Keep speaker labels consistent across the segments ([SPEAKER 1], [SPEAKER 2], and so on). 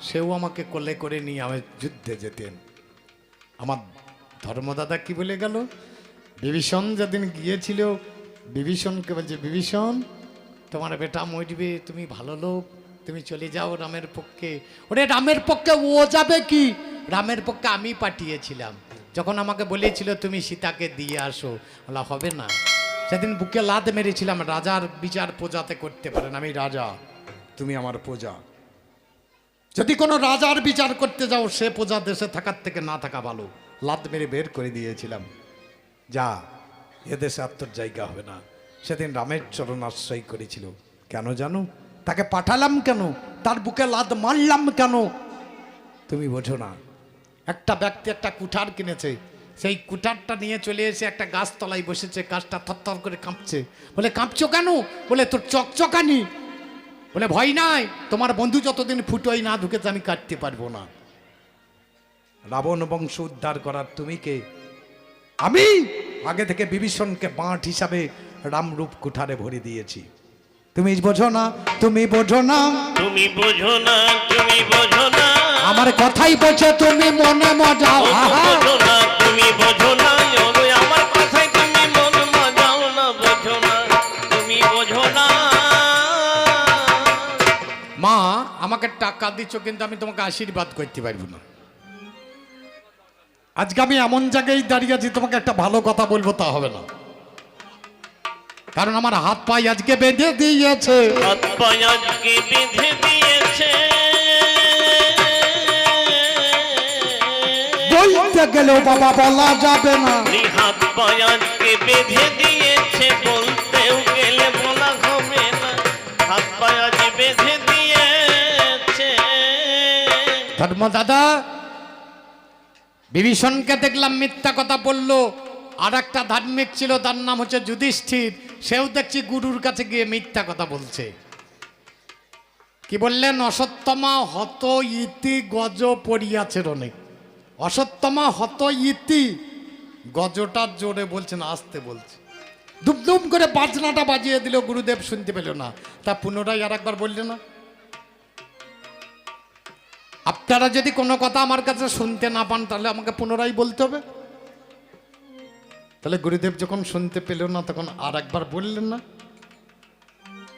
[SPEAKER 1] সেও আমাকে কোলে করে নিয়ে আমি যুদ্ধে যেতেন। আমার ধর্মদাদা কি বলে গেল? বিভীষণ যেদিন গিয়েছিল, বিভীষণকে বলছে, বিভীষণ, তোমার বেটা মরবে, তুমি ভালো লোক, তুমি চলে যাও রামের পক্ষে। ওরে, রামের পক্ষে ও যাবে কি? রামের পক্ষে আমি পাঠিয়েছিলাম। যখন আমাকে বলেছিল, তুমি সীতাকে দিয়ে আসো। বলা হবে না। সেদিন বুকে লাদ মেরেছিলাম, রাজার বিচার প্রজাতে করতে পারেন আমি রাজা। তুমি আমার প্রজা। যদি কোনো রাজার বিচার করতে যাও, সে প্রজা দেশে থাকার থেকে না থাকা ভালো। লাত মেরে বের করে দিয়েছিলাম। যা এদেশে আর তোর জায়গা হবে না। সেদিন রামের চরণ আশ্রয় করেছিল। কেন জানো? তাকে পাঠালাম কেন? তার বুকে লাদ মারলাম কেন? তুমি বোঝো না। একটা ব্যক্তি একটা কুঠার কিনেছে। সেই কুঠারটা নিয়ে চলে এসে একটা গাছতলায় বসেছে। গাছটা থরথর করে কাঁপছে। বলে, কাঁপছো কেন? বলে, তোর চকচকানি। বলে ভয় নাই তোমার বন্ধু যতদিন ফুটোই না ঢুকেছে আমি কাটতে পারব না। রাবণ বংশ উদ্ধার করার তুমি কে? আমি আগে থেকে বিভীষণকে বাঁট হিসাবে রামরূপ কুঠারে ভরে দিয়েছি। তুমি বোঝো না তুমি বোঝো না।
[SPEAKER 2] তুমি বোঝো না তুমি বোঝো না।
[SPEAKER 1] আমার কথাই বলছে তুমি মনে মজা।
[SPEAKER 2] ও তো
[SPEAKER 1] আহা।
[SPEAKER 2] বোঝো না তুমি বোঝো না।
[SPEAKER 1] আমাকে টাকা দিচ্ছ কিন্তু আমি তোমাকে আশীর্বাদ করতে পারব না। আজকে আমি এমন জায়গায় দাঁড়িয়ে আছি তোমাকে একটা ভালো কথা বলব তা হবে না। কারণ আমার হাত পাই আজকে বেঁধে দিয়েছে।
[SPEAKER 2] হাত পায়ে আজকে বেঁধে দিয়েছে।
[SPEAKER 1] বলতে গেলেও বাবা বলা যাবে না
[SPEAKER 2] হাত পায়ে আজকে বেঁধে দিয়েছে।
[SPEAKER 1] ধর্ম দাদা, বিভীষণকে দেখলাম মিথ্যা কথা বলল। আর একটা ধার্মিক ছিল, তার নাম হচ্ছে যুধিষ্ঠির। সেও দেখছি গুরুর কাছে গিয়ে মিথ্যা কথা বলছে। কি বললেন? অসত্যমা হত ইতি গজ পড়িয়াছে অনেক অসত্যমা হত ইতি গজটা জোরে বলছেন, আসতে বলছে। দুমদুম করে বাজনাটা বাজিয়ে দিল, গুরুদেব শুনতে পেল না। তা পুনরায় আর একবার বললে না? আপনারা যদি কোনো কথা আমার কাছে শুনতে না পান, তাহলে আমাকে পুনরায় বলতে হবে। তাহলে গুরুদেব যখন শুনতে পেল না, তখন আর একবার বললেন না।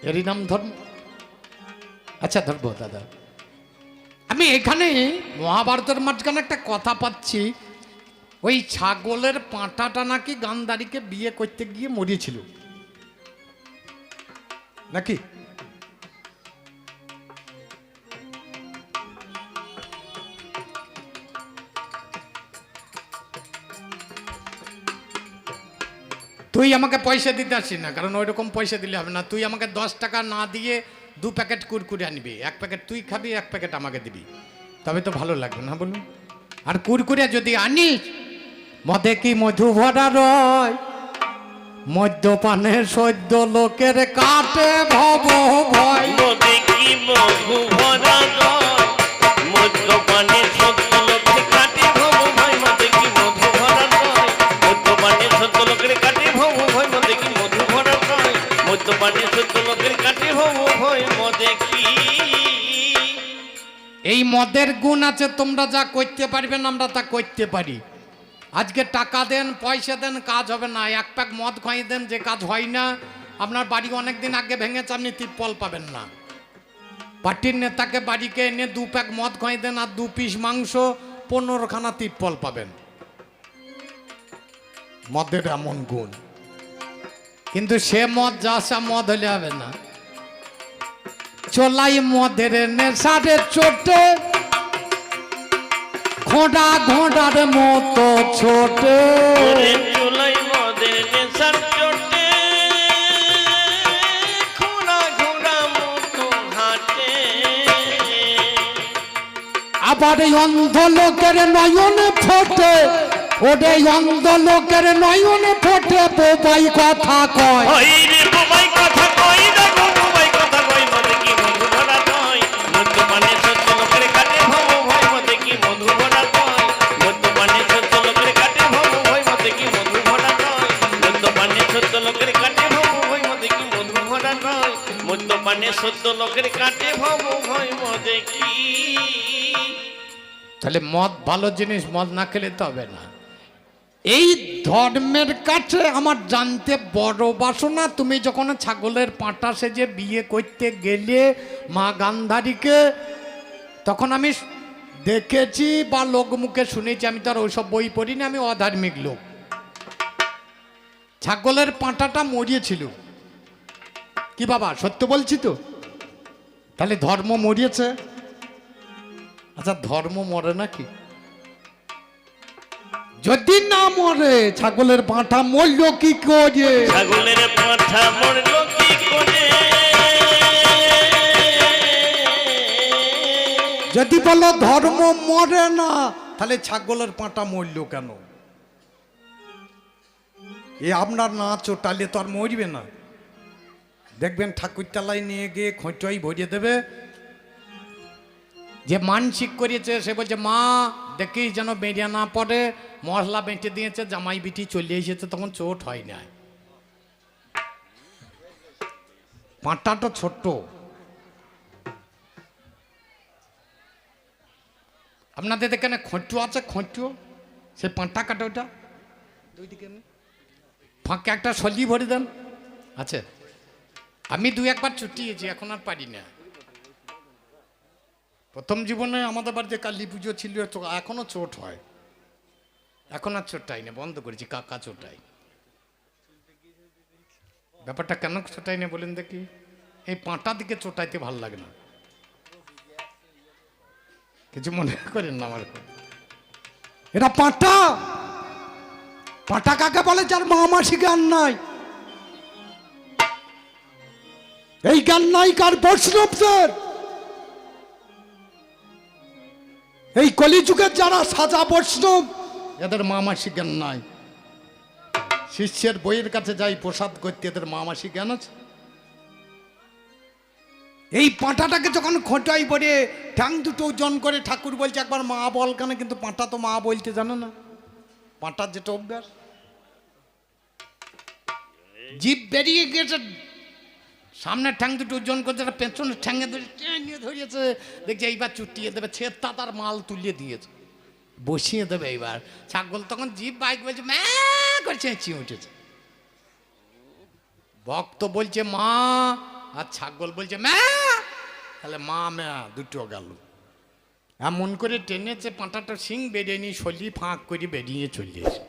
[SPEAKER 1] এরই নাম ধর্ম। আচ্ছা ধর্ম, দাদা। আমি এখানে মহাভারতের মাঝখানে একটা কথা পাচ্ছি। ওই ছাগলের পাঁটাটা নাকি গান্ধারীকে বিয়ে করতে গিয়ে মরিয়েছিল। নাকি? তুই আমাকে পয়সা দিতে আসিস না, কারণ ওই রকম পয়সা দিলে হবে না। তুই আমাকে দশ টাকা না দিয়ে দু প্যাকেট কুরকুরে আনবি। এক প্যাকেট তুই খাবি, এক প্যাকেট আমাকে দিবি। তবে তো ভালো লাগবে না বলুন? আর কুরকুরে যদি আনিস, মদে কি মধু ভরা রয়? মদ্যপানের সদ্য লোকের কাটে ভব ভয়।
[SPEAKER 2] কি বহু ভরা
[SPEAKER 1] মদের গুণ আছে, তোমরা যা করতে পারবেন আমরা তা করতে পারি। আজকে টাকা দেন, পয়সা দেন, কাজ হবে না। এক প্যাক মদ খাইয়ে দেন, যে কাজ হয় না, আপনার বাড়ি অনেক দিন আগে ভেঙেছে, আপনি তিপ্পল পাবেন না। পার্টির নেতাকে বাড়িকে এনে দু প্যাক মদ খাইয়ে দেন, আর দু পিস মাংস, পনেরোখানা তিপ্পল পাবেন। মদের এমন গুণ। কিন্তু সে মদ, যা সা মদ হলে হবে না। চলাই মদের নেশারে চোটে ঘোড়া ঘোড়ার মতো ছোটে।
[SPEAKER 2] চুলাই মদের নেশার চোটে মতো
[SPEAKER 1] আবার অন্ধ লোকের নয়নে ফোটে। ওরে অন্ধ লোকের নয়নে ফোটে বোবাই কথা কয়।
[SPEAKER 2] বোবাই কথা
[SPEAKER 1] তাহলে মদ ভালো জিনিস, মদ না খেলে তো হবে না। এই ধর্মের কাছে আমার জানতে বড় বাসনা, তুমি যখন ছাগলের পাঁটা সেজে বিয়ে করতে গেলে মা গান্ধারীকে, তখন আমি দেখেছি বা লোক মুখে শুনেছি, আমি তো আর ওইসব বই পড়িনি, আমি অধার্মিক লোক। ছাগলের পাঁটাটা মরিয়েছিল। কি বাবা, সত্য বলছি তো? তাহলে ধর্ম মরিয়েছে? আচ্ছা ধর্ম মরে নাকি? যদি না মরে ছাগলের পাঁঠা মরল কি করে?
[SPEAKER 2] ছাগলের পাঠা মরল কি করে?
[SPEAKER 1] যদি বলো ধর্ম মরে না তাহলে ছাগলের পাঁটা মরল কেন? এ আপনার না চোটালে তো আর মরবে না। দেখবেন ঠাকুরতলায় নিয়ে গিয়ে খোঁচাই ভরিয়ে দেবে। যে মানসিক করিয়েছে, সে বলছে, মা দেখি যেন বেরিয়ে না পড়ে। মশলা বেঁটে দিয়েছে, জামাই বিটি চলে এসেছে, তখন চোট হয় না। পাঁটাটা ছোট্ট। আপনাদের এখানে খোঁটু আছে? খোঁটু সে পাঁটা কাটা ওটা? ফাঁকে একটা সলি ভরে দেন। আছে? আমি দু একবার ছুটিয়েছি, এখন আর পারি না। প্রথম জীবনে আমাদের বাড়িতে কালী পুজো ছিল, তো এখনও চোট হয়। এখন আর চোটাই না, বন্ধ করেছি, কাকা চোটাই ব্যাপারটা কেন চোটাই না বলেন দেখি। এই পাঁটা দিকে চোটাইতে ভালো লাগে না। কিছু মনে করেন না আমার। এটা পাঁটা! পাঁটা কাকে বলে? যার মা মাসি জ্ঞান নাই। এই জ্ঞান নাই কার বৈষ্ণবদের? এই কলিযুগের যারা সাজা বৈষ্ণব, এদের মা মাসি জ্ঞান নাই। শিষ্যের বইয়ের কাছে যাই প্রসাদ করতে, এদের মামাসি জ্ঞান আছে। এই পাঁটাটাকে যখন খোঁটাই পড়ে ঠ্যাং দুটো ওজন করে ঠাকুর বলছে, একবার মা বল কেন, কিন্তু পাঁটা তো মা বলতে জানে না? পাঁটার যেটা অভ্যাস। জীব বেরিয়ে গেছে সামনে ঠ্যাং দুটো ওজন করছে, একটা পেছনের ঠ্যাঙে ধরে টেনে ধরিয়েছে। দেখছি এইবার চুটিয়ে দেবে ছেতা তার মাল তুলিয়ে দিয়েছে। বসিয়ে দেবে এইবার। ছাগল তখন জীব বাইক বলছে ম্যা করছে উঠেছে। ভক্ত বলছে, মা! আর ছাগল বলছে ম্যা তাহলে মা ম্যা দুটো গেল। এমন করে টেনেছে, পাঁটাটা সিং বেরিয়ে নি সলি ফাঁক করে বেরিয়ে চলে এসে।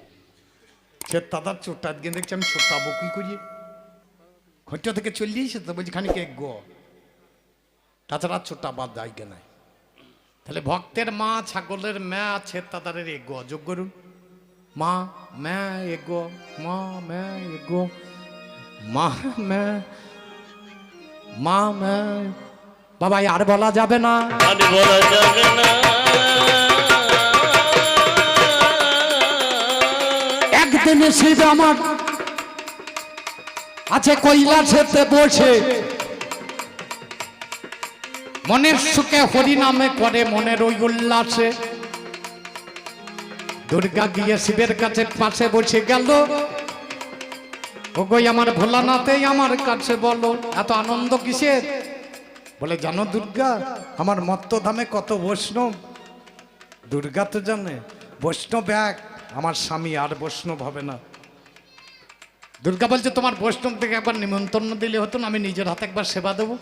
[SPEAKER 1] সে দাদার চোটটা গিয়ে দেখছি, আমি ছোটাবো কি করি? খোঁটা থেকে চলে এসে তো বলছি খানিক এগ। তাছাড়া ছোটা বাদ যায় নাই। তাহলে ভক্তের মা ছাগলের ম্যা আছে তাদের এগো যোগ করুন। মা ম্যা এগো মা ম্যা এগো মা ম্যা মা ম্যা। বাবা আর বলা যাবে না।
[SPEAKER 2] আর বলা যাবে না।
[SPEAKER 1] একদিনে শিব আমার আছে কৈলাসেতে বসে। মনের সুখে হরি নামে করে মনের ওই উল্লাসে। দুর্গা গিয়ে শিবের কাছে পাশে বসে গেল। ওগোই আমার ভোলানাথেই আমার কাছে বলো, এত আনন্দ কিসের? বলে, জানো দুর্গা, আমার মত্তধামে কত বৈষ্ণব। দুর্গা তো জানে, বৈষ্ণব এক, আমার স্বামী আর বৈষ্ণব হবে না। দুর্গা বলছে, তোমার বৈষ্ণব থেকে একবার নিমন্ত্রণ দিলে হতো না, আমি নিজের হাতে একবার সেবা দেবো।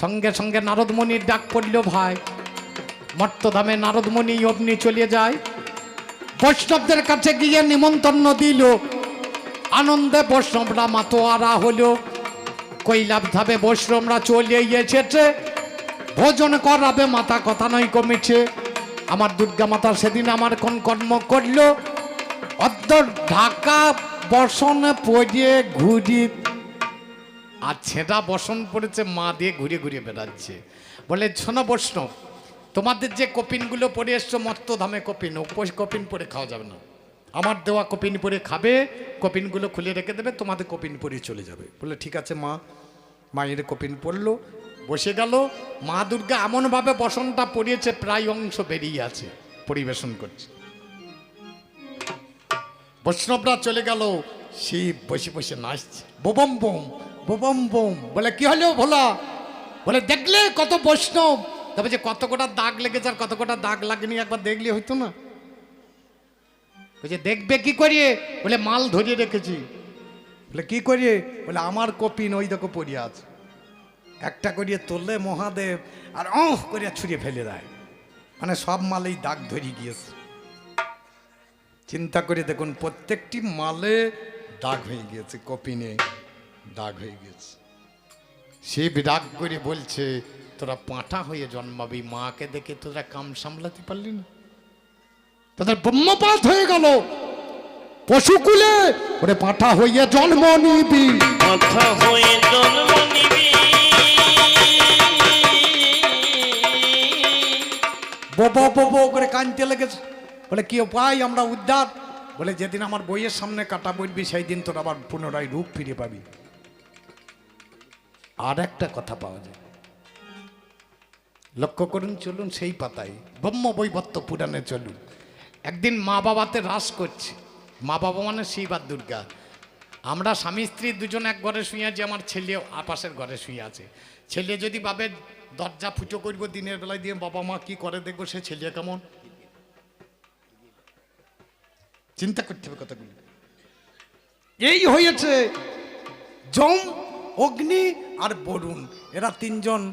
[SPEAKER 1] সঙ্গে সঙ্গে নারদমণির ডাক পড়ল, ভাই মর্তধামে নারদমণি অগ্নি চলে যায়। বৈষ্ণবদের কাছে গিয়ে নিমন্ত্রণ দিল। আনন্দে বৈষ্ণবরা মাতোয়ারা হলো। কৈলাভ ধাবে বৈষ্ণবরা চলে এসেছে। ভোজন করাবে মাতা কথা নয় কমেছে। আমার দুর্গা মাতা সেদিন আমার কোন কর্ম করল? অর্ধ ঢাকা বসনে পড়ে ঘুরি। আর ছেঁড়া বসন পড়েছে, মা দিয়ে ঘুরে ঘুরে বেড়াচ্ছে। বলে, শোনো বৈষ্ণব, তোমাদের যে কপিনগুলো পরে এসছো, মত্ত ধামে কপিন কপিন পরে খাওয়া যাবে না। আমার দেওয়া কপিন পরে খাবে, কপিনগুলো খুলে রেখে দেবে, তোমাদের কপিন পরে চলে যাবে। বলে, ঠিক আছে মা। মায়ের কপিন পড়ল, বসে গেল। মা দুর্গা এমনভাবে বসনটা পরিয়েছে প্রায় অংশ বেরিয়ে আছে, পরিবেশন করছে। বৈষ্ণবরা চলে গেল শিব বসে বসে নাচছে। বোবম বোম বোবম বোম। বলে, কি হলো ভোলা? বলে, দেখলে কত বৈষ্ণব। তবে যে কত কটা দাগ লেগেছে আর কত কটা দাগ লাগেনি, একবার দেখলে হইতো না। বলছে দেখবে কি করিয়ে? বলে, মাল ধরিয়ে রেখেছি। বলে, কি করিয়ে? বলে, আমার কপি ওই দেখো পড়িয়ে আছে। একটা করিয়ে তুললে মহাদেব, আর অহ করিয়া ছুঁড়ে ফেলে দেয়। মানে সব মালেই দাগ ধরিয়ে গিয়েছে। চিন্তা করে দেখুন প্রত্যেকটি মালে দাগ হয়ে গিয়েছে কপিনে দাগ হয়ে গেছে সে বিরাগ করে বলছে তোরা পাঁঠা হয়ে জন্মাবি মাকে দেখে তোরা কাম সামলাতে পারলি না। তাদের ব্রহ্মপাত হয়ে গেল। পশুকুলে ওরে পাঁঠা হইয়া জন্ম নিবি।
[SPEAKER 2] হয়ে জন্ম নিবি।
[SPEAKER 1] বো বো বো করে কানতে লেগেছে। বলে কি উপায় আমরা উদ্ধার? বলে, যেদিন আমার বইয়ের সামনে কাটা বলবি সেই দিন তোর আবার পুনরায় রূপ ফিরে পাবি। আর একটা কথা পাওয়া যায়। লক্ষ্য করুন, চলুন সেই পাতায়, ব্রহ্ম বৈবত্য পুরাণে চলুন। একদিন মা বাবাতে রাস করছে। মা বাবা মানে শিব আর দুর্গা। আমরা স্বামী, স্ত্রী দুজন এক ঘরে শুয়ে আছি, আমার ছেলে আপাশের ঘরে শুয়ে আছে। ছেলে যদি বাবে দরজা ফুটো করব দিনের বেলায় দিয়ে বাবা মা কি করে দেখব, সে ছেলে কেমন? চিন্তা করতে হবে কথাগুলো। এই হয়েছে যম, অগ্নি আর বরুণ। এরা তিনজন।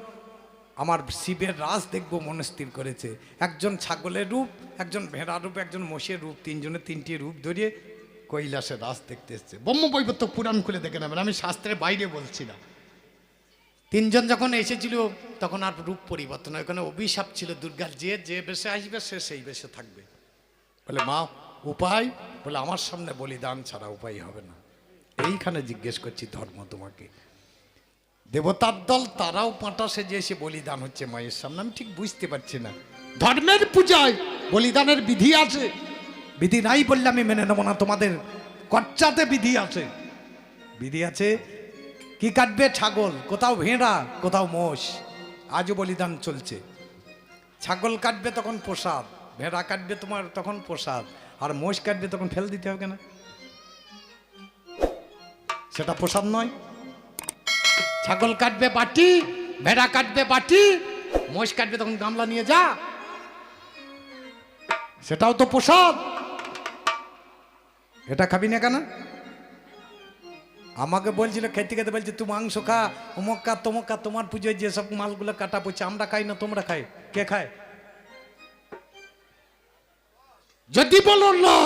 [SPEAKER 1] আমার শিবের রাজ দেখব, মনে স্থির করেছে। একজন ছাগলের রূপ, একজন ভেড়া রূপ, একজন মোষের রূপ। তিনজনে তিনটি রূপ ধরিয়ে কৈলাসে রাজ দেখতে এসছে। ব্রহ্ম বৈবত্য পুরাণ খুলে দেখে নেবেন, আমি শাস্ত্রের বাইরে বলছি না। তিনজন যখন এসেছিল, তখন আর রূপ পরিবর্তন ওখানে অভিশাপ ছিল দুর্গার, যে যে বেশে আসবে, সে সেই বেশে থাকবে। বলে, মা উপায়? বলে, আমার সামনে বলিদান ছাড়া উপায় হবে না। এইখানে জিজ্ঞেস করছি ধর্ম তোমাকে। দেবতার দল, তারাও পাঁটা সেজে এসে বলিদান হচ্ছে মায়ের সামনে। আমি ঠিক বুঝতে পারছি না। ধর্মের পূজায় বলিদানের বিধি আছে? বিধি নাই বললে আমি মেনে নেব না। তোমাদের কচ্চাতে বিধি আছে। বিধি আছে, কি কাটবে ছাগল? কোথাও ভেড়া, কোথাও মোষ। আজও বলিদান চলছে। ছাগল কাটবে তখন প্রসাদ, ভেড়া কাটবে তোমার তখন প্রসাদ। আর মোষ কাটবে তখন ফেল দিতে হবে না সেটা প্রসাদ নয়। ছাগল কাটবে বাটি, ভেড়া কাটবে বাটি মোষ কাটবে তখন গামলা নিয়ে যা। সেটাও তো প্রসাদ। এটা খাবি না কেন? আমাকে বলছিল, খেতে খেতে বলছে, তুই মাংস খা, অমুক খা খা, তোমার পুজোয় যেসব মালগুলো কাটা পড়ছে, আমরা খাই না, তোমরা খাই। কে খায়? যদি বলো না,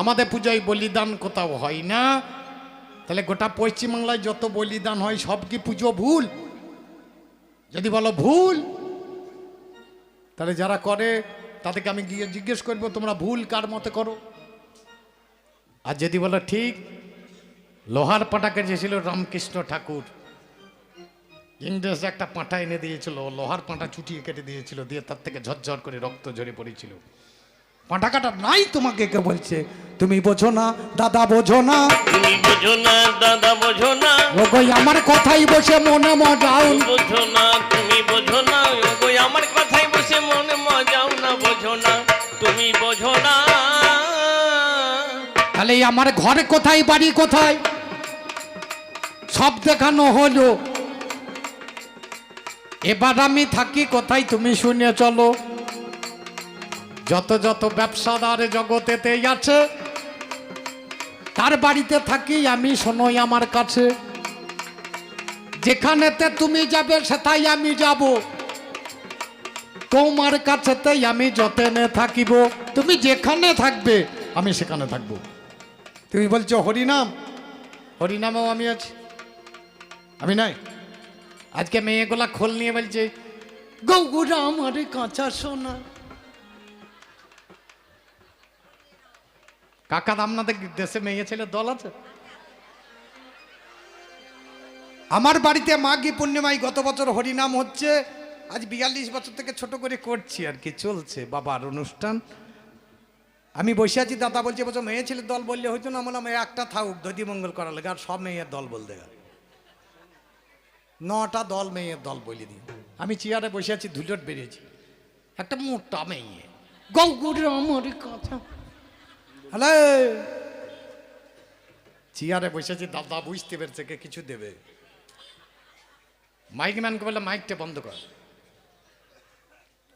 [SPEAKER 1] আমাদের পূজায় বলিদান কোথাও হয় না। তাহলে গোটা পশ্চিমবাংলায় যত বলিদান হয়, সব কি পুজো ভুল? যদি বলো ভুল, তাহলে যারা করে, তাদেরকে আমি গিয়ে জিজ্ঞেস করব, তোমরা ভুল কার মতে করো? আর যদি বলো ঠিক, লোহার পাটাকে যেছিল রামকৃষ্ণ ঠাকুর, ইংরেজ একটা পাঁটা এনে দিয়েছিল, লোহার পাঁটা চুটিয়ে কেটে দিয়েছিল, দিয়ে তার থেকে ঝরঝর করে রক্ত ঝরে পড়েছিল। পাঁটা কাটা নাই তোমাকে কে বলছে? তুমি বোঝো না দাদা বোঝো না।
[SPEAKER 2] তুমি বোঝো না দাদা বোঝো না।
[SPEAKER 1] ওগোই আমার কথাই বসে মনে মজাও
[SPEAKER 2] বোঝো না তুমি বোঝো না। ওগো আমার কথাই বসে মনে মজাও না বোঝো না। তুমি বোঝো না।
[SPEAKER 1] তাহলে আমার ঘর কোথায় বাড়ি কোথায়? সব দেখানো হলো। এবার আমি থাকি কোথায় তুমি শুনে চলো। যত যত ব্যবসাদার জগতেতেই আছে, তার বাড়িতে থাকি আমি, শোনোই আমার কাছে। যেখানেতে তুমি যাবে সেটাই আমি যাব। তোমার কাছেতেই আমি যতেনে থাকিব। তুমি যেখানে থাকবে, আমি সেখানে থাকব। তুমি বলছো হরিনাম? হরিনামেও আমি আছি। আমি নাই? আজকে মেয়েগুলা খোল নিয়ে বলছে গৌগুরা আমার কাঁচা সোনা। কাকা আপনাদের দেশে মেয়ে ছেলে দল আছে? আমার বাড়িতে মাঘী পূর্ণিমায় গত বছর হরিনাম হচ্ছে, আজ বিয়াল্লিশ বছর থেকে ছোট করে করছি আর কি, চলছে বাবার অনুষ্ঠান। আমি বসে আছি, দাদা বলছে বছর মেয়ে ছেলের দল বললে হয়তো না? বললাম একটা থাকুক দধি মঙ্গল করা লাগে, আর সব মেয়ের দল বলতে গেল। নটা দল মেয়ের দল বলে দিই। আমি চেয়ারে বসে আছি ধুলট বেরিয়েছি। একটা মোটা মেয়ে। গৌগুড়ে আমার কথা। হ্যালো চেয়ারে বসেছি দাদা বুঝতে পেরেছে কে কিছু দেবে। মাইক ম্যানকে বললে মাইকটা বন্ধ কর।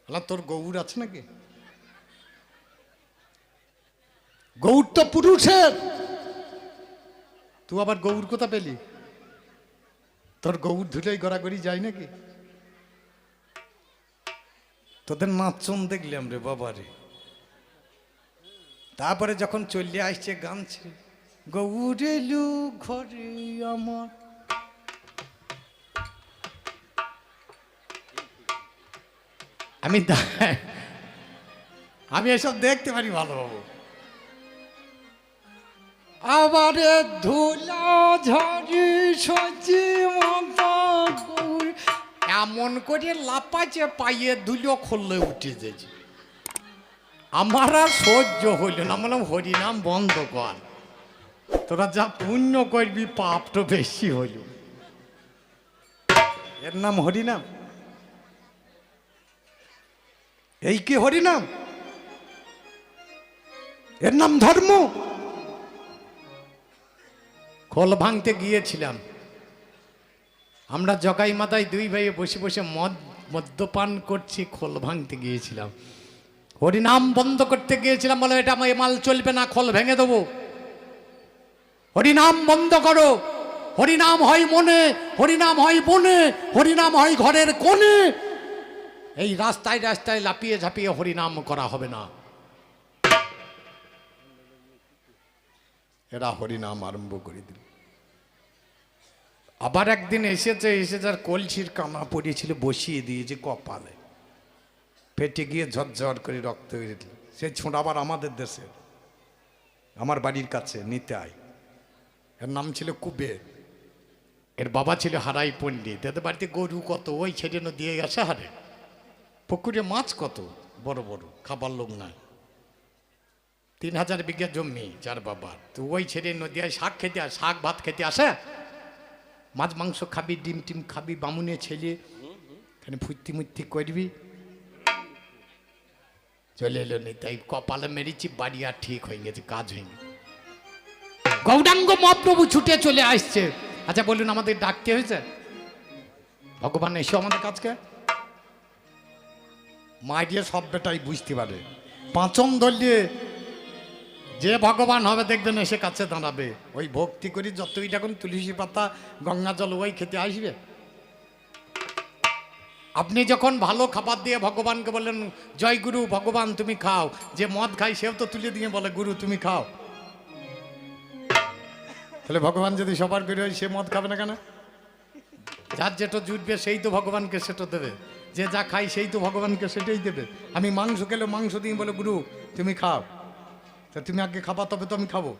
[SPEAKER 1] বললাম, তোর গৌর আছে নাকি? গৌর তো পুরুষের। তুই আবার গৌর কোথা পেলি? তোর গৌর ধুলেই গড়াগড়ি যায় নাকি? তোদের নাচন দেখলাম রে বাবা রে তারপরে যখন চলে আসছে গান ছিল গৌর এলু ঘরে আমার। আমি আমি এসব দেখতে পারি ভালো বাবু আবারে ধুলা ঝড়ি সজি এমন করে লাপাচে পাইয়ে ধুলো খুললে উঠে যেছে। আমার আর সহ্য হইল না। বললাম হরিনাম বন্ধ কর। তোরা যা পুণ্য করবি পাপ তো বেশি হইল। এর নাম হরিনাম। এই কি হরিনাম? এর নাম ধর্ম। খোল ভাঙতে গিয়েছিলাম। আমরা জগাই মাথায় দুই ভাইয়ে বসে বসে মদ, মদ্যপান করছি, খোল ভাঙতে গিয়েছিলাম। হরিনাম বন্ধ করতে গিয়েছিলাম বলে এটা আমার মাল চলবে না, খোল ভেঙে দেবো। হরিনাম বন্ধ করো। হরিনাম হয় মনে, হরিনাম হয় বনে, হরিনাম হয় ঘরের কোণে। এই রাস্তায় রাস্তায় লাপিয়ে ঝাঁপিয়ে হরিনাম করা হবে না। এরা হরিনাম আরম্ভ করে দিল। আবার একদিন এসেছে, এসে যার কলসির কামা পড়িয়েছিল বসিয়ে দিয়েছে কপালে। পেটে গিয়ে ঝরঝর করে রক্ত বেরিয়ে দিল সে ছোঁড় আবার আমাদের দেশে, আমার বাড়ির কাছে নিতে আয় এর নাম ছিল কুবের। এর বাবা ছিল হারাই পণ্ডিত। এদের বাড়িতে গরু কত, ওই ছেড়ে দিয়ে গেছে হারে। পুকুরে মাছ কত, বড় বড়, খাবার লোক নাই। তিন হাজার বিঘা জমি যার বাবার তো ওই ছেড়ে নদিয়ায় শাক খেতে আস শাক ভাত খেতে আসে। মাছ মাংস খাবি, ডিম টিম খাবি, বামুনে ছেলে। এখানে ফুর্তি মুর্তি করবি। চলে এলো নি তাই কপালে মেরেছি, বাড়ি আর ঠিক হয়ে গেছে, কাজ হয়নি। গৌরাঙ্গ মহাপ্রভু ছুটে চলে আসছে। আচ্ছা বলুন, আমাদের ডাকতে হয়েছে? ভগবান এসো আমাদের কাজকে মা দিয়ে সব বেটাই বুঝতে পারে। পাঁচম ধরলে যে ভগবান হবে, দেখবেন এসে কাছে দাঁড়াবে। ওই ভক্তি করি যতই যখন তুলসী পাতা, গঙ্গা জল, ওই খেতে আসবে। আপনি যখন ভালো খাবার দিয়ে ভগবানকে বললেন, জয় গুরু, ভগবান তুমি খাও। যে মদ খাই সেও তো তুলে দিয়ে বলে, গুরু, তুমি খাও। তাহলে ভগবান যদি সবার করে হয়, সে মদ খাবে না কেন? যার যেটা জুটবে, সেই তো ভগবানকে সেটা দেবে। যে যা খাই সেই তো ভগবানকে সেটাই দেবে। আমি মাংস খেলে মাংস দিয়ে বলে, গুরু, তুমি খাও। তা তুমি আগে খাবা, তবে তো আমি খাব।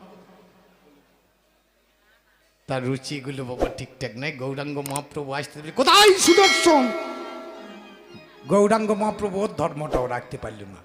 [SPEAKER 1] তার রুচিগুলো বাবা ঠিকঠাক নাই। গৌরাঙ্গ মহাপ্রভু আসতে কোথায় সুদর্শন? গৌরাঙ্গ মহাপ্রভু ধর্মটাও রাখতে পারল না।